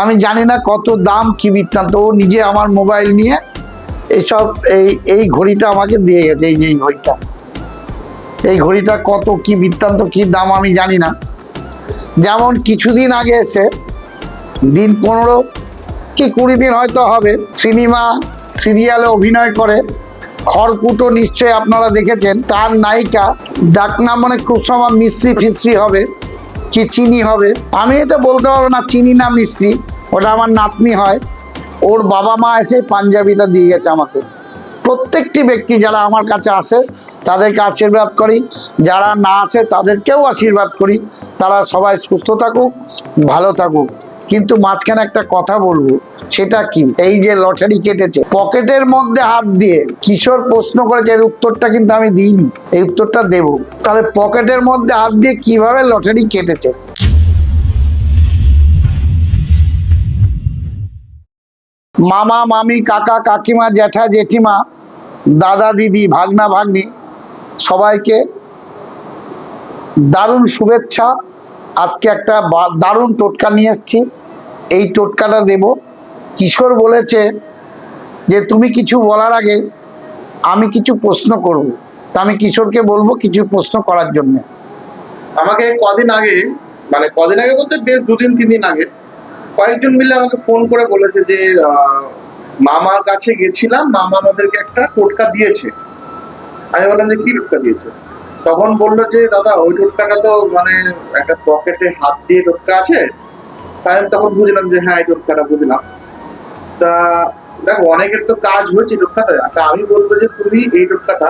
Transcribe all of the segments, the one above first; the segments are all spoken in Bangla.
আমি জানি না কত দাম, কি বৃত্তান্ত। ও নিজে আমার মোবাইল নিয়ে এইসব এই এই ঘড়িটা আমাকে দিয়ে গেছে, এই যে এই ঘড়িটা। এই ঘড়িটা কত, কি বৃত্তান্ত, কি দাম আমি জানি না। যেমন কিছুদিন আগে এসে, দিন পনেরো কি কুড়ি দিন হয়তো হবে, সিনেমা, সিরিয়ালে অভিনয় করে, খড়কুটো নিশ্চয়ই আপনারা দেখেছেন, তার নায়িকা ডাকনাম মানে খুব সময় মিশ্রি ফিশ্রি হবে। কি চিনি হবে? আমি এটা বলতে পারব না, চিনি না মিশ্রি ওটা আমার নাতনি হয়। ওর বাবা মা এসে পাঞ্জাবিটা দিয়ে গেছে আমাকে। প্রত্যেকটি ব্যক্তি যারা আমার কাছে আসে, তাদেরকে আশীর্বাদ করি। যারা না আসে, তাদেরকেও আশীর্বাদ করি। তারা সবাই সুস্থ থাকুক, ভালো থাকুক। কিন্তু মাঝখানে একটা কথা বলব, সেটা কি? এই যে লটারি কেটেছে, পকেটের মধ্যে হাত দিয়ে কিশোর প্রশ্ন করেছে এর উত্তরটা কিন্তু আমি দিইনি, এই উত্তরটা দেব। তাহলে পকেটের মধ্যে হাত দিয়ে কীভাবে লটারি কেটেছে? মামা, মামি, কাকা, কাকিমা, জ্যাঠা, জেঠিমা, দাদা, দিদি, ভাগনা, ভাগ্নি, সবাইকে দারুণ শুভেচ্ছা। আজকে একটা দারুণ টোটকা নিয়ে এসেছি। এই টোটকাটা দেব। কিশোর বলেছে যে, তুমি কিছু বলার আগে আমি কিছু প্রশ্ন করব। তা আমি কিশোরকে বলব কিছু প্রশ্ন করার জন্য। আমাকে কদিন আগে মানে কদিন আগে বলতে বেশ দুদিন, তিন দিন আগে কয়েকজন মিলে আমাকে ফোন করে বলেছে যে মামার কাছে গেছিলাম, মামা আমাদেরকে একটা টোটকা দিয়েছে। আমি বললাম যে, কি টোটকা দিয়েছে? তখন বলল যে, দাদা, ওই টোটকাটা তো মানে একটা পকেটে হাত দিয়ে টোটকা আছে তাই আমি তখন বুঝলাম যে হ্যাঁ এই টোটকাটা বুঝলাম। তা দেখো, অনেকের তো কাজ হয়েছে টোটকাটা তা আমি বলব যে তুমি এই টোটকাটা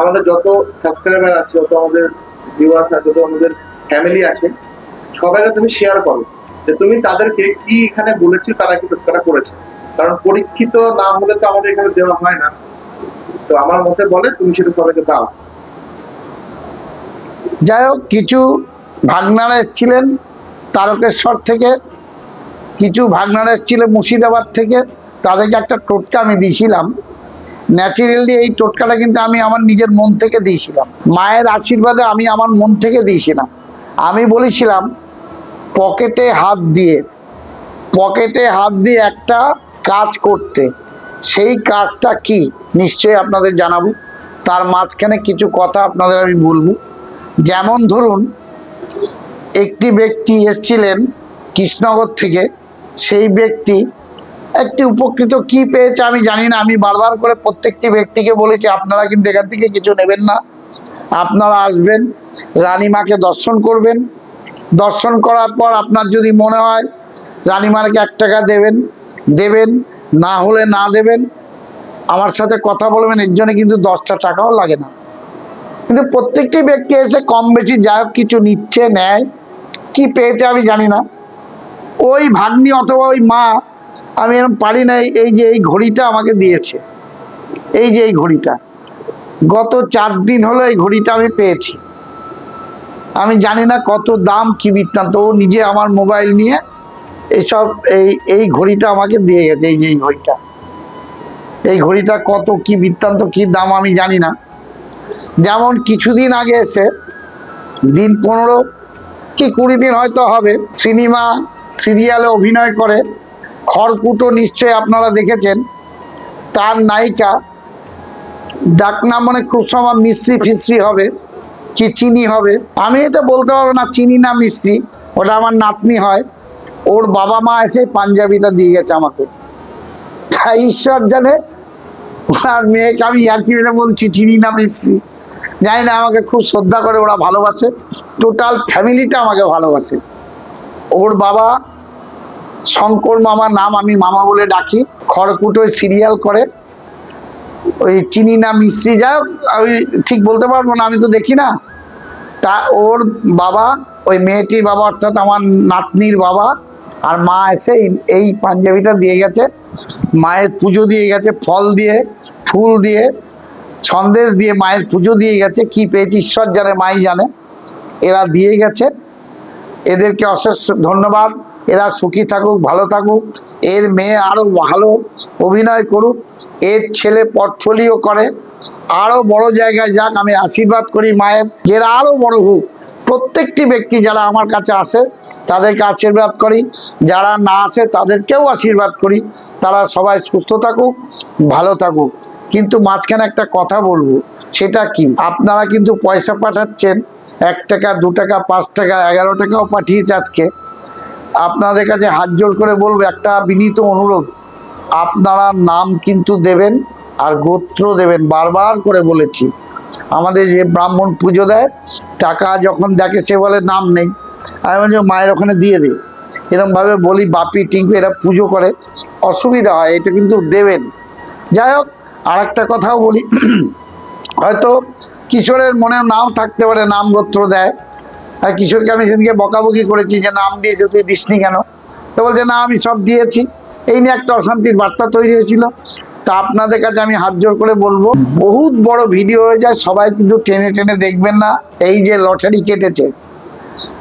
আমাদের যত সাবস্ক্রাইবার আছে, যত আমাদের ভিউয়ার্স আছে, যত আমাদের ফ্যামিলি আছে, সবাইকে তুমি শেয়ার করো যে তুমি তাদেরকে কি এখানে বলেছি, তারা কি টোটকাটা করেছে। কারণ পরীক্ষিত না হলে তো আমাদের এখানে দেওয়া হয় না। তো আমার মতে বলে, তুমি সেটা সবাইকে দাও। যাই হোক, কিছু ভাগনারা এসেছিলেন। তারকেশ্বর থেকে কিছু ভাগনারা এসেছিলেন মুর্শিদাবাদ থেকে, তাদেরকে একটা টোটকা আমি দিয়েছিলাম। ন্যাচারালি এই টোটকাটা কিন্তু আমি আমার নিজের মন থেকে দিয়েছিলাম। মায়ের আশীর্বাদে আমি আমার মন থেকে দিয়েছিলাম। আমি বলেছিলাম, পকেটে হাত দিয়ে, পকেটে হাত দিয়ে একটা কাজ করতে। সেই কাজটা কি? নিশ্চয়ই আপনাদের জানাব। তার মাঝখানে কিছু কথা আপনাদের আমি বলব। যেমন ধরুন একটি ব্যক্তি এসেছিলেন কৃষ্ণনগর থেকে, সেই ব্যক্তি একটি উপকৃত কি পেয়েছে আমি জানি না, আমি বারবার করে প্রত্যেকটি ব্যক্তিকে বলেছি, আপনারা কিন্তু এখান থেকে কিছু নেবেন না। আপনারা আসবেন, রানীমাকে দর্শন করবেন। দর্শন করার পর আপনার যদি মনে হয় রানীমাকে এক টাকা দেবেন দেবেন, না হলে না দেবেন, আমার সাথে কথা বলবেন, এর জন্য কিন্তু দশটা টাকাও লাগে না। কিন্তু প্রত্যেকটি ব্যক্তি এসে কম বেশি যা কিছু নিচ্ছে, নেয় কি পেয়েছে আমি জানি না। ওই ভাগ্নি অথবা ওই মা, আমি এরকম পারি না এই- যে এই ঘড়িটা আমাকে দিয়েছে। এই যে এই ঘড়িটা। গত চার দিন হলো এই ঘড়িটা আমি পেয়েছি। আমি জানি না কত দাম, কি বৃত্তান্ত। ও নিজে আমার মোবাইল নিয়ে এসব এই এই ঘড়িটা আমাকে দিয়ে গেছে, এই যে এই ঘড়িটা। এই ঘড়িটা কত, কি বৃত্তান্ত, কি দাম আমি জানি না। যেমন কিছুদিন আগে এসে দিন পনেরো কি কুড়ি দিন হয়তো হবে, সিনেমা, সিরিয়ালে অভিনয় করে, খড়কুটো নিশ্চয়ই আপনারা দেখেছেন, তার নায়িকা ডাকনাম মানে খুব সময় মিশ্রি ফিশ্রি হবে, কি চিনি হবে, আমি এটা বলতে পারব না, চিনি না মিশ্রি ওটা আমার নাতনি হয়, ওর বাবা মা এসে পাঞ্জাবিটা দিয়ে গেছে আমাকে। তাই ঈশ্বর জানে ওনার মেয়েকে আমি ইয়ার্কি মেরে বলছি, চিনি না মিশ্রি জানি না, আমাকে খুব শ্রদ্ধা করে ওরা ভালোবাসে। টোটাল ফ্যামিলিটা আমাকে ভালোবাসে। ওর বাবা শঙ্কর মামা নাম আমি মামা বলে ডাকি। খড়কুটোয় সিরিয়াল করে। ওই চিনি না মিশ্রি যা আমি ঠিক বলতে পারব না, আমি তো দেখি না। তা ওর বাবা, ওই মেয়েটির বাবা, অর্থাৎ আমার নাতনির বাবা আর মা এসে এই পাঞ্জাবিটা দিয়ে গেছে। মায়ের পুজো দিয়ে গেছে, ফল দিয়ে, ফুল দিয়ে। সন্দেশ দিয়ে মায়ের পুজো দিয়ে গেছে, কি পেয়েছে, ঈশ্বর জানে, মাই জানে। এরা দিয়ে গেছে। এদেরকে অশেষ ধন্যবাদ। এরা সুখী থাকুক, ভালো থাকুক। এর মেয়ে আরও ভালো অভিনয় করুক। এর ছেলে পোর্টফোলিও করে। আরও বড় জায়গায় যাক, আমি আশীর্বাদ করি মায়ের। যে এরা আরও বড় হোক, প্রত্যেকটি ব্যক্তি যারা আমার কাছে আসে, তাদেরকে আশীর্বাদ করি। যারা না আসে, তাদেরকেও আশীর্বাদ করি। তারা সবাই সুস্থ থাকুক, ভালো থাকুক। কিন্তু মাঝখানে একটা কথা বলব, সেটা কি? আপনারা কিন্তু পয়সা পাঠাচ্ছেন, এক টাকা, দু টাকা, পাঁচ টাকা, এগারো টাকাও পাঠিয়েছে আজকে। আপনাদের কাছে হাত জোর করে বলব, একটা বিনীত অনুরোধ, আপনারা নাম কিন্তু দেবেন আর গোত্র দেবেন, বারবার করে বলেছি। আমাদের যে ব্রাহ্মণ পুজো দেয়, টাকা যখন দেখে সে বলে, নাম নেই। আমি বলছি, মায়ের ওখানে দিয়ে দিই এরকম ভাবে বলি, বাপি, টিঙ্কু, এরা পুজো করে। অসুবিধা হয়, এটা কিন্তু দেবেন। যাই হোক আর একটা কথাও বলি। হয়তো কিশোরের মনে নাম থাকতে পারে, নাম গোত্র দেয়। আর কিশোরকে আমি সেদিনকে বকাবকি করেছি যে নাম দিয়েছে, তুই দিসনি কেন? তো বলছে, না, আমি সব দিয়েছি। এই নিয়ে একটা অশান্তির বার্তা তৈরি হয়েছিল। তা আপনাদের কাছে আমি হাত জোর করে বলব, বহুত বড় ভিডিও হয়ে যায়, সবাই কিন্তু টেনে টেনে দেখবেন না, এই যে লটারি কেটেছে।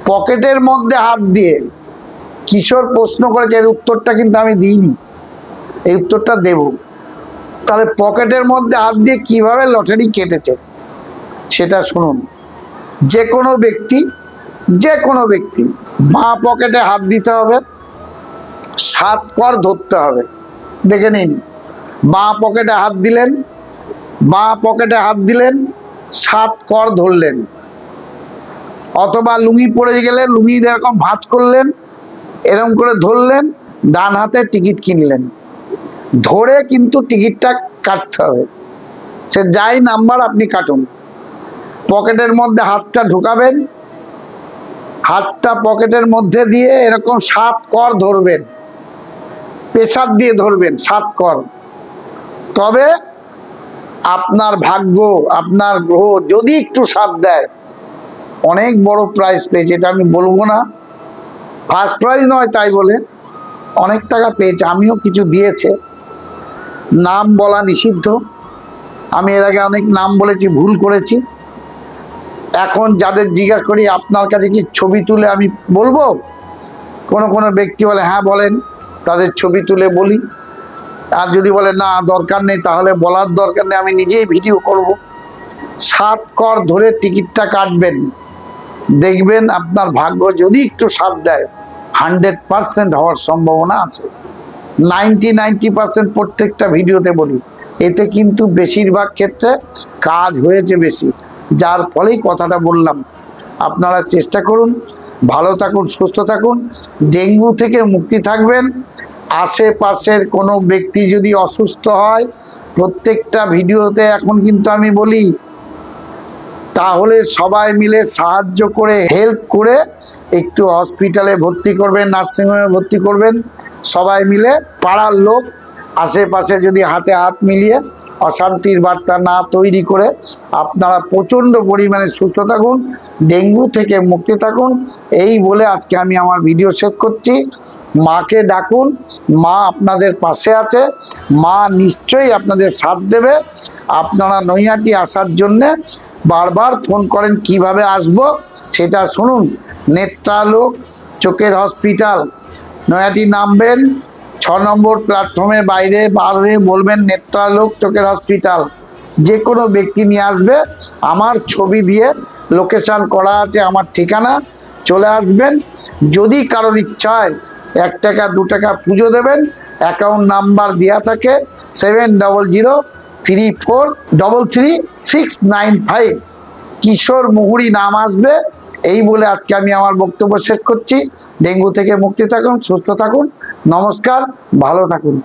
পকেটের মধ্যে হাত দিয়ে কিশোর প্রশ্ন করেছে, এর উত্তরটা কিন্তু আমি দিইনি, এই উত্তরটা দেব। তাহলে পকেটের মধ্যে হাত দিয়ে কীভাবে লটারি কেটেছে, সেটা শুনুন। যে কোনো ব্যক্তি যে কোনো ব্যক্তি, মা পকেটে হাত দিতে হবে, সাত কর ধরতে হবে। দেখে নিন, মা পকেটে হাত দিলেন, মা পকেটে হাত দিলেন, সাত কর ধরলেন। অথবা লুঙ্গি পড়ে গেলে লুঙ্গি এরকম ভাঁজ করলেন, এরকম করে ধরলেন, ডান হাতে টিকিট কিনলেন। ধরে কিন্তু টিকিটটা কাটতে হবে। সে যাই নাম্বার আপনি কাটুন। পকেটের মধ্যে হাতটা ঢুকাবেন, হাতটা পকেটের মধ্যে দিয়ে এরকম সাত কর ধরবেন। প্রেসার দিয়ে ধরবেন সাত কর। তবে আপনার ভাগ্য, আপনার গ্রহ যদি একটু সাথ দেয়, অনেক বড় প্রাইজ পেয়েছে, এটা আমি বলব না। ফার্স্ট প্রাইজ নয় তাই বলে, অনেক টাকা পেয়েছে, আমিও কিছু দিয়েছে। নাম বলা নিষিদ্ধ। আমি এর আগে অনেক নাম বলেছি, ভুল করেছি। এখন যাদের জিজ্ঞাসা করি, আপনার কাছে কি ছবি তুলে আমি বলব? কোনো কোনো ব্যক্তি বলে হ্যাঁ বলেন। তাদের ছবি তুলে বলি। আর যদি বলে, না, দরকার নেই, তাহলে বলার দরকার নেই, আমি নিজেই ভিডিও করব। সাত কর ধরে টিকিটটা কাটবেন। দেখবেন আপনার ভাগ্য যদি একটু সাথ দেয়, হান্ড্রেড পার্সেন্ট হওয়ার সম্ভাবনা আছে। নাইনটি নাইনটি পার্সেন্ট প্রত্যেকটা ভিডিওতে বলি, এতে কিন্তু বেশিরভাগ ক্ষেত্রে কাজ হয়েছে বেশি। যার ফলেই কথাটা বললাম। আপনারা চেষ্টা করুন, ভালো থাকুন, সুস্থ থাকুন, ডেঙ্গু থেকে মুক্তি থাকবেন। আশেপাশের কোনো ব্যক্তি যদি অসুস্থ হয়, প্রত্যেকটা ভিডিওতে এখন কিন্তু আমি বলি, তাহলে সবাই মিলে সাহায্য করে হেল্প করে একটু হসপিটালে ভর্তি করবেন নার্সিংহোমে ভর্তি করবেন। সবাই মিলে পাড়ার লোক আশেপাশে যদি হাতে হাত মিলিয়ে অশান্তির বার্তা না তৈরি করে আপনারা প্রচণ্ড পরিমাণে সুস্থ থাকুন, ডেঙ্গু থেকে মুক্তি থাকুন। এই বলে আজকে আমি আমার ভিডিও শেষ করছি। মাকে ডাকুন, মা আপনাদের পাশে আছে, মা নিশ্চয়ই আপনাদের সাথ দেবে। আপনারা নৈহাটি আসার জন্যে বারবার ফোন করেন, কীভাবে আসব সেটা শুনুন। নেত্রালোক চোখের হসপিটাল নয়াটি নামবেন, ছ নম্বর প্ল্যাটফর্মের বাইরে বাইরে বলবেন, নেত্রালোক চোখের হসপিটাল যে কোনো ব্যক্তি নিয়ে আসবে, আমার ছবি দিয়ে লোকেশান করা আছে, আমার ঠিকানা, চলে আসবেন। যদি কারোর ইচ্ছা হয়, এক টাকা, দু টাকা পুজো দেবেন অ্যাকাউন্ট নাম্বার দেওয়া থাকে seven double zero three four double three six nine five Kishore Muhuri নাম আসবে এই বলে আজকে আমি আমার বক্তব্য শেষ করছি। ডেঙ্গু থেকে মুক্তি থাকুন, সুস্থ থাকুন। নমস্কার, ভালো থাকুন।